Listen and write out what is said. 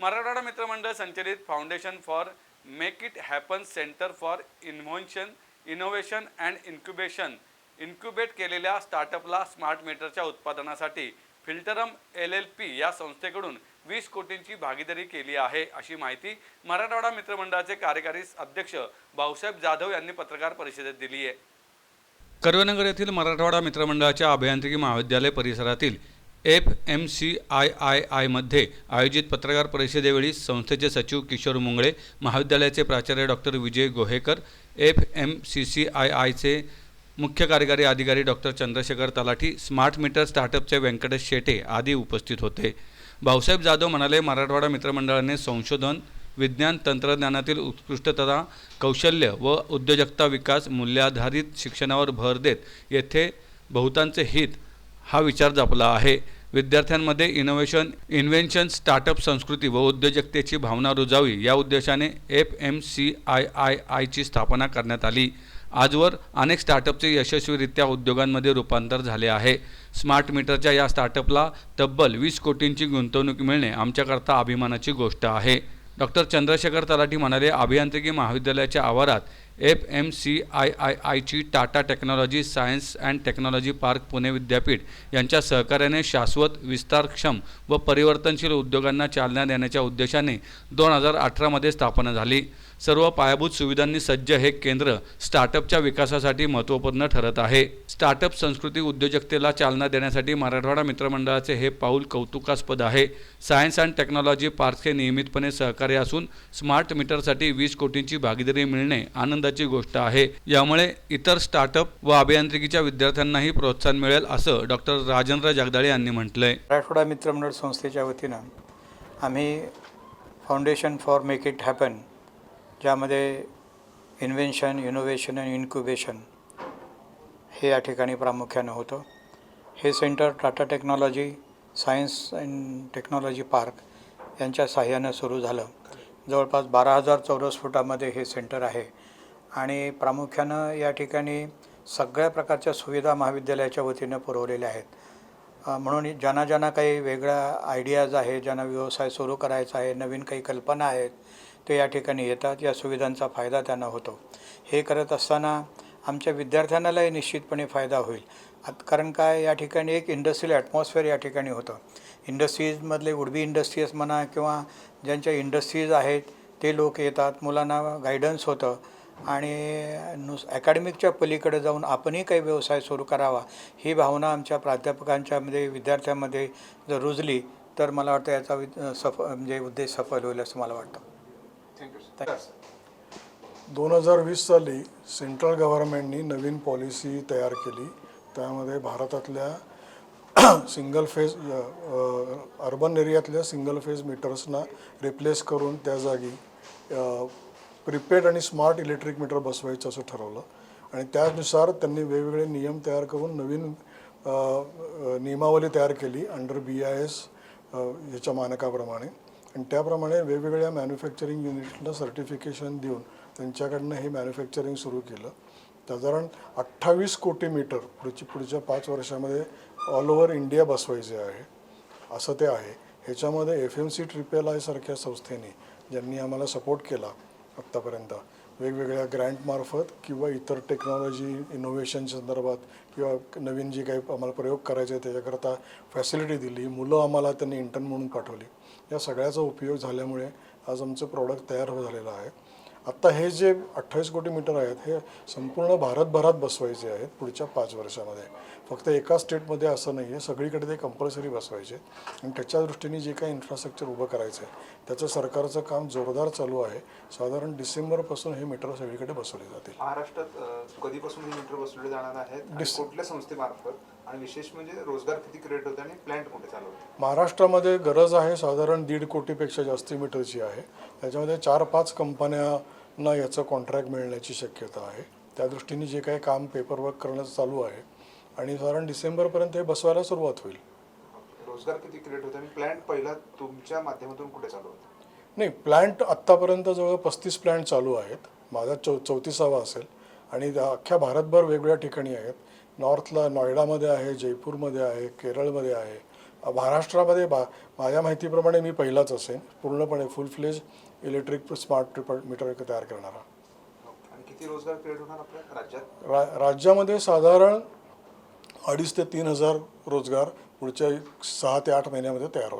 मराठवाडा मित्रमंडळ संचलित foundation for make it happen centre for invention innovation and incubation incubate केलेल्या स्टार्टअपला smart मीटरच्या उत्पादनासाठी फिल्टरम एल एल पी या संस्थेकडून वीस कोटींची भागीदारी केली आहे अशी माहिती मराठवाडा मित्रमंडळाचे कार्यकारी अध्यक्ष भाऊसाहेब जाधव यांनी पत्रकार परिषदेत दिली आहे. कर्वेनगर येथील मराठवाडा मित्रमंडळाच्या अभियांत्रिकी महाविद्यालय परिसरातील F M C I I आयमध्ये आयोजित पत्रकार परिषदेवेळी संस्थेचे सचिव किशोर मुंगळे महाविद्यालयाचे प्राचार्य doctor Vijay Gohekar F M C C I आयचे मुख्य कार्यकारी अधिकारी doctor Chandrashekhar Talathi smart meter स्टार्टअपचे Venkatesh Shete आदी उपस्थित होते. भाऊसाहेब जाधव म्हणाले मराठवाडा मित्रमंडळाने संशोधन विज्ञान तंत्रज्ञानातील उत्कृष्टता कौशल्य व उद्योजकता विकास मूल्याधारित शिक्षणावर भर देत येथे बहुतांचे हित हा विचार जपला आहे. विद्यार्थ्यांमध्ये इनोव्हेशन इन्व्हेन्शन स्टार्टअप संस्कृती व उद्योजकतेची भावना रुजावी या उद्देशाने F M C I I आयची स्थापना करण्यात आली. आजवर अनेक स्टार्टअपचे यशस्वीरित्या उद्योगांमध्ये रूपांतर झाले आहे. स्मार्ट मीटरच्या या स्टार्टअपला तब्बल वीस कोटींची गुंतवणूक मिळणे आमच्याकरता अभिमानाची गोष्ट आहे. डॉक्टर चंद्रशेखर तलाठी म्हणाले अभियांत्रिकी महाविद्यालयाच्या आवारात F M C I I आयची Tata technology science and technology park Pune विद्यापीठ यांच्या सहकार्याने शाश्वत विस्तारक्षम व परिवर्तनशील उद्योगांना चालना देण्याच्या उद्देशाने दोन हजार अठरामध्ये स्थापना झाली. सर्व पायाभूत सुविधांनी सज्ज हे केंद्र स्टार्टअपच्या विकासासाठी महत्त्वपूर्ण ठरत आहे. स्टार्टअप संस्कृती उद्योजकतेला चालना देण्यासाठी मराठवाडा मित्रमंडळाचे हे पाऊल कौतुकास्पद आहे. सायन्स अँड टेक्नॉलॉजी पार्कचे नियमितपणे सहकार्य असून स्मार्ट मीटरसाठी वीस कोटींची भागीदारी मिळणे आनंदाची गोष्ट आहे. यामुळे इतर स्टार्टअप व अभियांत्रिकीच्या विद्यार्थ्यांनाही प्रोत्साहन मिळेल असं डॉक्टर राजेंद्र जगदाळे यांनी म्हटलंय. मराठवाडा मित्रमंडळ संस्थेच्या वतीनं आम्ही foundation for make it happen ज्यामध्ये इन्व्हेन्शन इनोव्हेशन आणि इन्क्युबेशन हे या ठिकाणी प्रामुख्यानं होतं. हे centre Tata technology science and technology park यांच्या साह्यानं सुरू झालं. जवळपास बारा हजार चौरस फुटामध्ये हे सेंटर आहे. आणि प्रामुख्यानं या ठिकाणी सगळ्या प्रकारच्या सुविधा महाविद्यालयाच्या वतीनं पुरवलेल्या आहेत. म्हणून ज्यांना ज्यांना काही वेगळ्या आयडियाज आहे ज्यांना व्यवसाय सुरू करायचा आहे नवीन काही कल्पना आहेत ते या ठिकाणी येतात या सुविधांचा फायदा त्यांना होतो. हे करत असताना आमच्या विद्यार्थ्यांनालाही निश्चितपणे फायदा होईल. आत कारण काय? या ठिकाणी एक इंडस्ट्रियल ॲटमॉस्फिअर या ठिकाणी होतं. इंडस्ट्रीजमधले उडबी इंडस्ट्रीज म्हणा किंवा ज्यांच्या इंडस्ट्रीज आहेत ते लोक येतात. मुलांना गायडन्स होतं. आणि नुस अकॅडमिकच्या पलीकडे जाऊन आपणही काही व्यवसाय सुरू करावा ही भावना आमच्या प्राध्यापकांच्यामध्ये विद्यार्थ्यांमध्ये जर रुजली तर मला वाटतं याचा वि- सफ म्हणजे उद्देश सफल होईल असं मला वाटतं. दोन हजार वीस साली सेंट्रल गव्हर्नमेंटनी नवीन पॉलिसी तयार केली. त्यामध्ये भारतातल्या सिंगल फेज अर्बन एरियातल्या सिंगल फेज मीटर्सना रिप्लेस करून त्या जागी प्रिपेड आणि स्मार्ट इलेक्ट्रिक मीटर बसवायचं असं ठरवलं. आणि त्यानुसार त्यांनी वेगवेगळे नियम तयार करून नवीन नियमावली तयार केली अंडर बी आय एस ह्याच्या मानकाप्रमाणे. आणि त्याप्रमाणे वेगवेगळ्या मॅन्युफॅक्चरिंग युनिटला सर्टिफिकेशन देऊन त्यांच्याकडनं हे मॅन्युफॅक्चरिंग सुरू केलं. साधारण अठ्ठावीस कोटी मीटर पुढची पुढच्या पाच वर्षामध्ये ऑल ओव्हर इंडिया बसवायचे आहे. असं ते आहे. ह्याच्यामध्ये F M C triple I सारख्या संस्थेने ज्यांनी आम्हाला सपोर्ट केला आत्तापर्यंत वेगवेगळ्या ग्रँटमार्फत किंवा इतर टेक्नॉलॉजी इनोव्हेशन संदर्भात किंवा नवीन जे काही आम्हाला प्रयोग करायचे त्याच्याकरता फॅसिलिटी दिली. मुलं आम्हाला त्यांनी इंटर्न म्हणून पाठवली. या सगळ्याचा उपयोग झाल्यामुळे आज आमचं प्रॉडक्ट तयार झालेलं आहे. आत्ता हे जे अठ्ठावीस कोटी मीटर आहेत हे संपूर्ण भारतभरात बसवायचे आहेत पुढच्या पाच वर्षामध्ये. फक्त एका स्टेटमध्ये असं नाही आहे सगळीकडे ते कंपल्सरी बसवायचे आणि त्याच्या दृष्टीने जे काही इन्फ्रास्ट्रक्चर उभं करायचं आहे त्याचं सरकारचं काम जोरदार चालू आहे. साधारण डिसेंबरपासून हे मीटर सगळीकडे बसवले जातील. महाराष्ट्रात कधीपासून हे मीटर बसवले जाणार आहेत कुठल्या संस्थेमार्फत? आणि विशेष म्हणजे रोजगार किती क्रिएट होते आणि प्लांट कुठे चालू होते? महाराष्ट्रामध्ये गरज आहे साधारण दीड कोटीपेक्षा जास्ती मीटरची आहे. त्याच्यामध्ये चार पाच कंपन्यांना याचं कॉन्ट्रॅक्ट मिळण्याची शक्यता आहे. त्या दृष्टीने जे काही काम पेपरवर्क करण्याचं चालू आहे आणि साधारण डिसेंबरपर्यंत हे बसवायला सुरुवात होईल. रोजगार किती क्रिएट होते आणि प्लांट पहिला तुमच्या माध्यमातून कुठे चालू होते? नाही प्लॅन्ट आत्तापर्यंत जवळ पस्तीस प्लॅन्ट चालू आहेत. माझा चौ चौतीसावा असेल. आणि त्या अख्ख्या भारतभर वेगवेगळ्या ठिकाणी आहेत. नॉर्थला नॉयडामध्ये आहे जयपूरमध्ये आहे केरळमध्ये आहे. महाराष्ट्रामध्ये बा माझ्या माहितीप्रमाणे मी पहिलाच असेन. पूर्णपणे full fledge electric smart triple meter तयार करणारा आणि किती रोजगार क्रिएट होणार आपल्या राज्यात? रा राज्यामध्ये साधारण अडीच ते तीन हजार रोजगार पुढच्या सहा ते आठ महिन्यामध्ये तयार होतात